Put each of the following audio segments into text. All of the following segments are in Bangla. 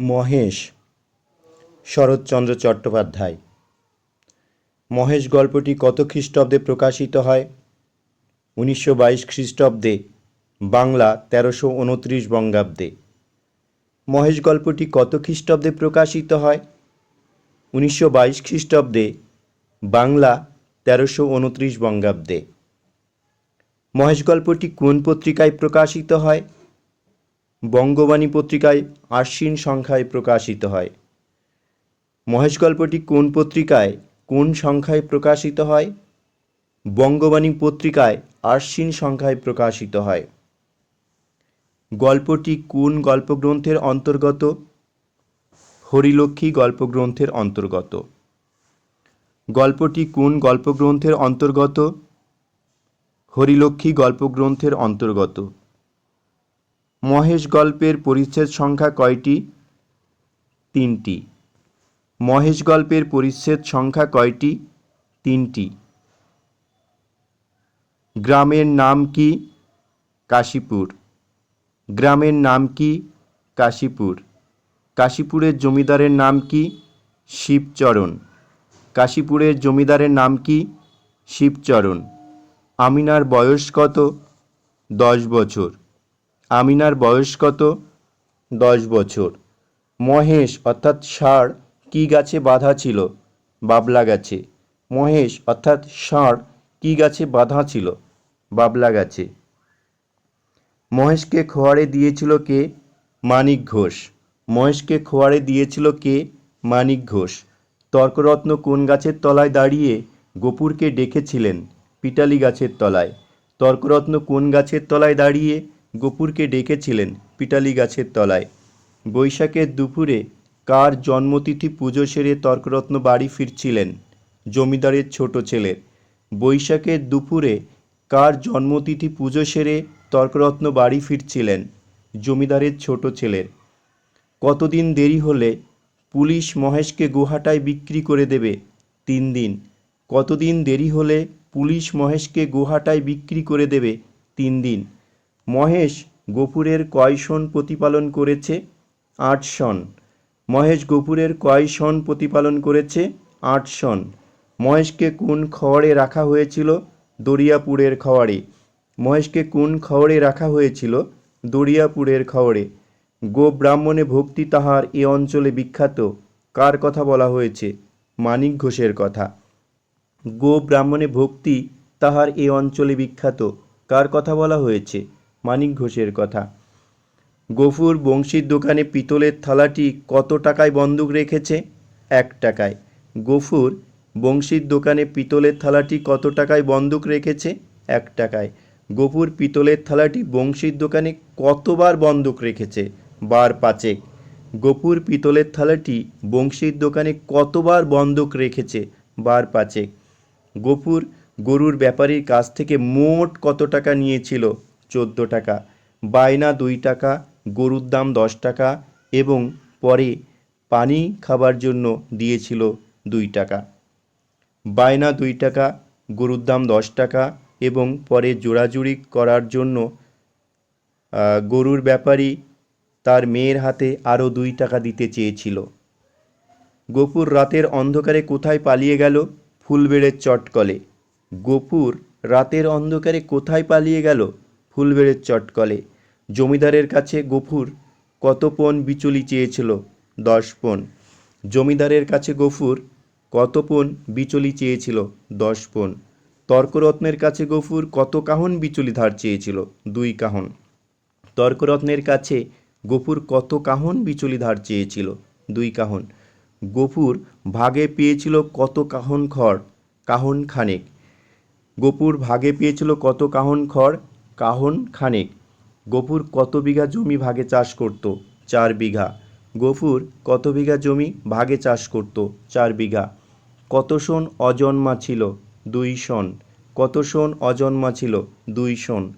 মহেশ, শরৎচন্দ্র চট্টোপাধ্যায়। মহেশ গল্পটি কত খ্রিস্টাব্দে প্রকাশিত হয়? উনিশশো বাইশ খ্রিস্টাব্দে, বাংলা তেরোশো উনত্রিশ বঙ্গাব্দে। মহেশ গল্পটি কত খ্রিস্টাব্দে প্রকাশিত হয়? উনিশশো বাইশ খ্রিস্টাব্দে, বাংলা তেরোশো উনত্রিশ বঙ্গাব্দে। মহেশ গল্পটি কোন পত্রিকায় প্রকাশিত হয়? বঙ্গবাণী পত্রিকায় আশ্বিন সংখ্যায় প্রকাশিত হয়। মহেশ গল্পটি কোন পত্রিকায় কোন সংখ্যায় প্রকাশিত হয়? বঙ্গবাণী পত্রিকায় আশ্বিন সংখ্যায় প্রকাশিত হয়। গল্পটি কোন গল্পগ্রন্থের অন্তর্গত? হরিলক্ষ্মী গল্পগ্রন্থের অন্তর্গত। গল্পটি কোন গল্পগ্রন্থের অন্তর্গত? হরিলক্ষ্মী গল্পগ্রন্থের অন্তর্গত। মহেশ গল্পের পরিচ্ছেদ সংখ্যা কয়টি? তিনটি। মহেশ গল্পের পরিচ্ছেদ সংখ্যা কয়টি? তিনটি। গ্রামের নাম কি? কাশীপুর। গ্রামের নাম কি? কাশীপুর। কাশীপুরের জমিদারের নাম কি? শিবচরণ। কাশীপুরের জমিদারের নাম কি? শিবচরণ। আমিনার বয়স কত? দশ বছর। আমিনার বয়স কত? দশ বছর। মহেশ, অর্থাৎ ষাঁড়, কী গাছে বাঁধা ছিল? বাবলা গাছে। মহেশ, অর্থাৎ ষাঁড়, কী গাছে বাঁধা ছিল? বাবলা গাছে। মহেশকে খোয়াড়ে দিয়েছিল কে? মানিক ঘোষ। মহেশকে খোয়াড়ে দিয়েছিল কে? মানিক ঘোষ। তর্করত্ন কোন গাছের তলায় দাঁড়িয়ে গোপুরকে ডেকেছিলেন? পিটালি গাছের তলায়। তর্করত্ন কোন গাছের তলায় দাঁড়িয়ে গোপুরকে ডেকেছিলেন পিটালি গাছের তলায়। বৈশাখের দুপুরে কার জন্মতিথি পুজো সেরে তর্করত্ন বাড়ি ফিরছিলেন জমিদারের ছোট ছেলের। বৈশাখের দুপুরে কার জন্মতিথি পুজো সেরে তর্করত্ন বাড়ি ফিরছিলেন জমিদারের ছোট ছেলের। কতদিন দেরি হলে পুলিশ মহেশকে গুহাটায় বিক্রি করে দেবে? তিন দিন। কতদিন দেরি হলে পুলিশ মহেশকে গুহাটায় বিক্রি করে দেবে? তিন দিন। মহেশ গোপুরের কয় সন প্রতিপালন করেছে? আট সন মহেশ গোপুরের কয় সন প্রতিপালন করেছে? আট সন মহেশকে কোন খড়ে রাখা হয়েছিল? দরিয়াপুরের খড়ে। মহেশকে কোন খড়ে রাখা হয়েছিল? দরিয়াপুরের খড়ে। গো ব্রাহ্মণে ভক্তি তাহার এ অঞ্চলে বিখ্যাত। কার কথা বলা হয়েছে? মানিক ঘোষের কথা। গো ব্রাহ্মণে ভক্তি তাহার এ অঞ্চলে বিখ্যাত। কার কথা বলা হয়েছে? মানিক ঘোষের কথা। গফুর বংশীর দোকানে পিতলের থালাটি কত টাকায় বন্দুক রেখেছে? এক টাকায়। গফুর বংশীর দোকানে পিতলের থালাটি কত টাকায় বন্দুক রেখেছে? এক টাকায়। গফুর পিতলের থালাটি বংশীর দোকানে কতবার বন্দুক রেখেছে? বার পাঁচেক। গফুর পিতলের থালাটি বংশীর দোকানে কতবার বন্দুক রেখেছে? বার পাঁচেক। গফুর গরুর ব্যাপারীর কাছ থেকে মোট কত টাকা নিয়েছিল? চোদ্দ টাকা, বায়না দুই টাকা, গরুর দাম দশ টাকা এবং পরে পানি খাবার জন্য দিয়েছিল দুই টাকা। বায়না দুই টাকা, গরুর দাম দশ টাকা এবং পরে জোড়াজুড়ি করার জন্য গরুর ব্যাপারী তার মেয়ের হাতে আরও দুই টাকা দিতে চেয়েছিল। গোপুর রাতের অন্ধকারে কোথায় পালিয়ে গেল? ফুলবেড়ের চটকলে। গোপুর রাতের অন্ধকারে কোথায় পালিয়ে গেল? ফুলবেড়ের চটকলে। জমিদারের কাছে গফুর কত পণ বিচুলি চেয়েছিল? দশ পণ। জমিদারের কাছে গফুর কত পণ বিচুলি চেয়েছিল? দশ পণ। তর্করত্নের কাছে গফুর কত কাহন বিচুলি ধার চেয়েছিল? দুই কাহন। তর্করত্নের কাছে গফুর কত কাহন বিচুলি ধার চেয়েছিল? দুই কাহন। গফুর ভাগে পেয়েছিল কত কাহন খড়? কাহন খানেক। গফুর ভাগে পেয়েছিল কত কাহন খড়? কাহন খানেক। গফুর কত বিঘা জমি ভাগে চাষ করত? চার বিঘা। গফুর কত বিঘা জমি ভাগে চাষ করত? চার বিঘা। কত শোন অজন্মা ছিল? দুই শন। কত শোন অজন্মা ছিল? দুই শন।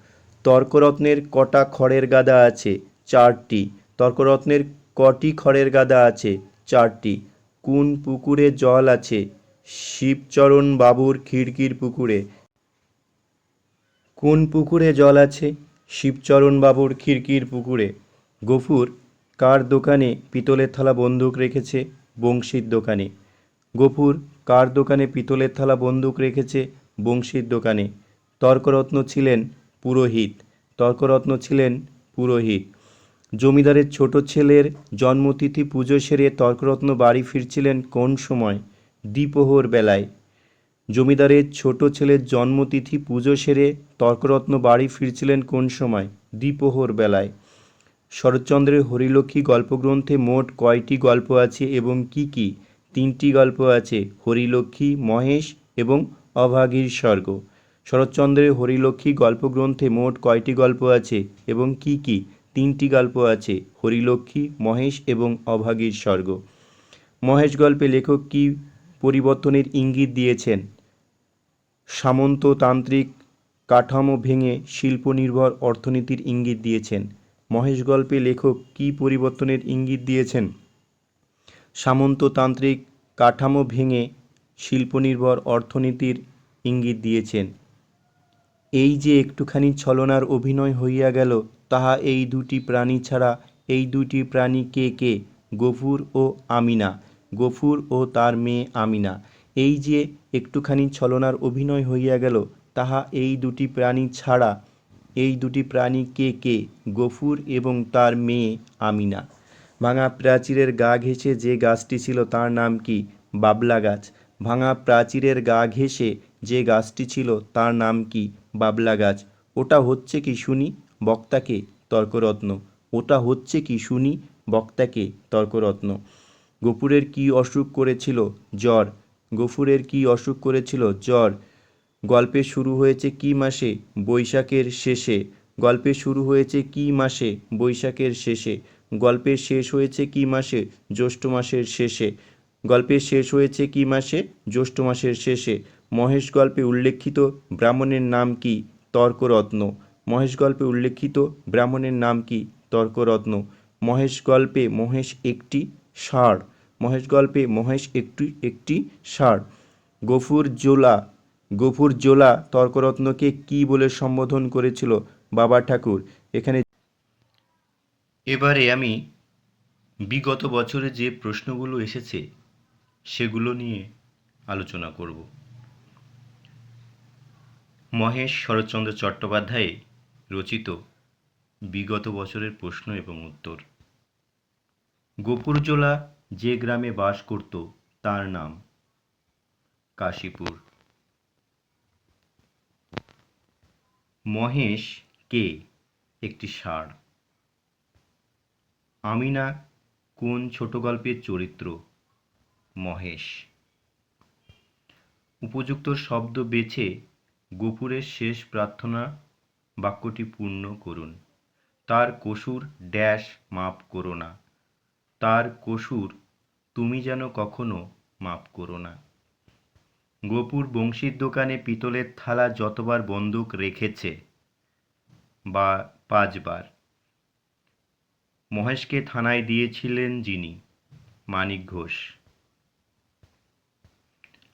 তর্করত্নের কটা খড়ের গাদা আছে? চারটি। তর্করত্নের কটি খড়ের গাদা আছে? চারটি। কোন পুকুরে জল আছে? শিবচরণ বাবুর খিড়কির পুকুরে। কোন পুকুরে জল আছে? শিবচরণ বাবুর খিড়কির পুকুরে। গফুর, কার দোকানে পিতলের থালা বন্দুক রেখেছে? বংশীর দোকানে। গফুর, কার দোকানে পিতলের থালা বন্দুক রেখেছে? বংশীর দোকানে। তর্করত্ন ছিলেন পুরোহিত। তর্করত্ন ছিলেন পুরোহিত। জমিদারের ছোট ছেলের জন্মতিথি পুজো সেরে তর্করত্ন বাড়ি ফিরছিলেন কোন সময়? দ্বিপ্রহর বেলায়। জমিদারের ছোট ছেলের জন্মতিথি পুজো সেরে তর্করত্ন বাড়ি ফিরছিলেন কোন সময়? দ্বিপ্রহর বেলায়। শরৎচন্দ্রের হরিলক্ষ্মী গল্পগ্রন্থে মোট কয়টি গল্প আছে এবং কি কি? তিনটি গল্প আছে, হরিলক্ষ্মী, মহেশ এবং অভাগীর স্বর্গ। শরৎচন্দ্রের হরিলক্ষ্মী গল্পগ্রন্থে মোট কয়টি গল্প আছে এবং কি কি? তিনটি গল্প আছে, হরিলক্ষ্মী, মহেশ এবং অভাগীর স্বর্গ। মহেশ গল্পে লেখক কী পরিবর্তনের ইঙ্গিত দিয়েছেন? সামন্ততান্ত্রিক কাঠামো ভেঙে শিল্পনির্ভর অর্থনীতির ইঙ্গিত দিয়েছেন। মহেশ গল্পে লেখক কী পরিবর্তনের ইঙ্গিত দিয়েছেন? সামন্ততান্ত্রিক কাঠামো ভেঙে শিল্পনির্ভর অর্থনীতির ইঙ্গিত দিয়েছেন। এই যে একটুখানি ছলনার অভিনয় হইয়া গেল, তাহা এই দুটি প্রাণী ছাড়া এই দুটি প্রাণী কে কে? গফুর ও আমিনা। গফুর ও তার মেয়ে আমিনা। এই যে একটুখানি ছলনার অভিনয় হইয়া গেল, তাহা এই দুটি প্রাণী ছাড়া, এই দুটি প্রাণী কে কে, গফুর এবং তার মেয়ে আমিনা। ভাঙা প্রাচীরের গা ঘেঁষে যে গাছটি ছিল তার নাম কি? বাবলা গাছ। ভাঙা প্রাচীরের গা ঘেঁষে যে গাছটি ছিল তার নাম কি? বাবলা গাছ। ওটা হচ্ছে কি শুনি? বক্তাকে তর্করত্ন। ওটা হচ্ছে কি শুনি? বক্তাকে তর্করত্ন। গফুরের কি অসুখ করেছিল? জ্বর। গফুরের কি অসুখ করেছিল? জ্বর। গল্পে শুরু হয়েছে কি মাসে? বৈশাখের শেষে। গল্পে শুরু হয়েছে কি মাসে? বৈশাখের শেষে। গল্পের শেষ হয়েছে কি মাসে? জ্যৈষ্ঠ মাসের শেষে। গল্পের শেষ হয়েছে কি মাসে? জ্যৈষ্ঠ মাসের শেষে। মহেশ গল্পে উল্লেখিত ব্রাহ্মণের নাম কি? তর্করত্ন। মহেশ গল্পে উল্লেখিত ব্রাহ্মণের নাম কি? তর্করত্ন। মহেশ গল্পে মহেশ একটি ষাঁড়। মহেশ গল্পে, মহেশ একটি একটি ষাঁড়। গফুর জোলা গফুর জোলা তর্করত্নকে কি বলে সম্বোধন করেছিল বাবা ঠাকুর? এখানে এবারে আমি বিগত বছরে যে প্রশ্নগুলো এসেছে, সেগুলো নিয়ে আলোচনা করব। মহেশ শরৎচন্দ্র চট্টোপাধ্যায় রচিত বিগত বছরের প্রশ্ন এবং উত্তর। গোপুরজোলা যে গ্রামে বাস করত, তার নাম কাশীপুর। মহেশ কে? একটি ষাঁড়। আমিনা কোন ছোট গল্পের চরিত্র? মহেশ। উপযুক্ত শব্দ বেছে গোপুরের শেষ প্রার্থনা বাক্যটি পূর্ণ করুন। তার কসুর ড্যাশ মাপ করো না। তার কসুর তুমি যেন কখনো মাপ করো না। গোপুর বংশীর দোকানে পিতলের থালা যতবার বন্দুক রেখেছে বা পাঁচবার। মহেশকে থানায় দিয়েছিলেন যিনি, মানিক ঘোষ।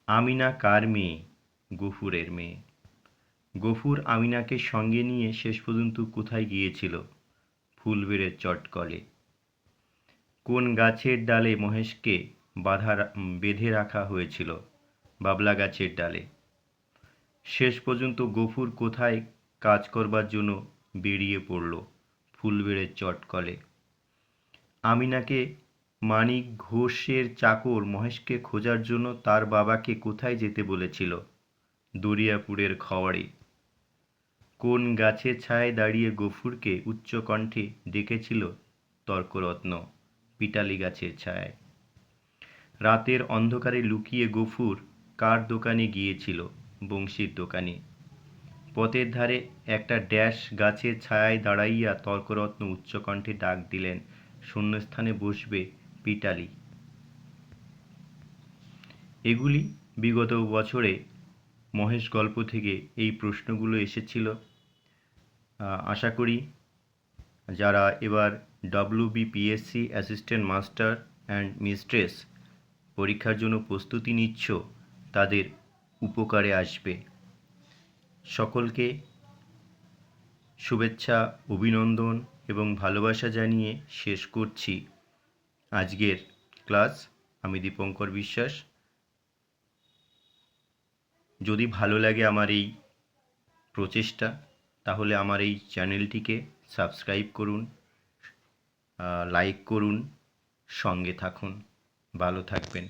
আমিনা কার মেয়ে? গফুরের মেয়ে। গফুর আমিনাকে সঙ্গে নিয়ে শেষ পর্যন্ত কোথায় গিয়েছিল? ফুলবেড়ের চটকলে। কোন গাছের ডালে মহেশকে বাধা বেঁধে রাখা হয়েছিল? বাবলা গাছের ডালে। শেষ পর্যন্ত গফুর কোথায় কাজ করবার জন্য বেরিয়ে পড়ল ফুলবেড়ের চটকলে আমিনাকে মানিক ঘোষের চাকর মহেশকে খোঁজার জন্য তার বাবাকে কোথায় যেতে বলেছিল? দরিয়াপুরের খওয়ারে কোন গাছের ছায়ায় দাঁড়িয়ে গফুরকে উচ্চকণ্ঠে ডেকেছিল তর্করত্ন। পিটালি গাছের ছায়ায় রাতের অন্ধকারে লুকিয়ে গফুর কার দোকানে গিয়েছিল বংশীর দোকানে। পথের ধারে একটা ড্যাশ গাছের ছায়ায় দাঁড়াইয়া তর্করত্ন উচ্চকণ্ঠে ডাক দিলেন, শূন্যস্থানে বসবে পিটালি এগুলি বিগত বছরে মহেশ গল্প থেকে এই প্রশ্নগুলো এসেছিল। আশা করি যারা এবার WBPSC assistant master and mistress পরীক্ষার জন্য প্রস্তুতি নিচ্ছ, তাদের উপকারে আসবে। সকলকে শুভেচ্ছা, অভিনন্দন এবং ভালোবাসা জানিয়ে শেষ করছি। আজকের ক্লাস, আমি দীপঙ্কর বিশ্বাস। যদি ভালো লাগে আমার এই প্রচেষ্টা, তাহলে আমার এই চ্যানেলটিকে সাবস্ক্রাইব করুন লাইক করুন সঙ্গে থাকুন ভালো থাকবেন।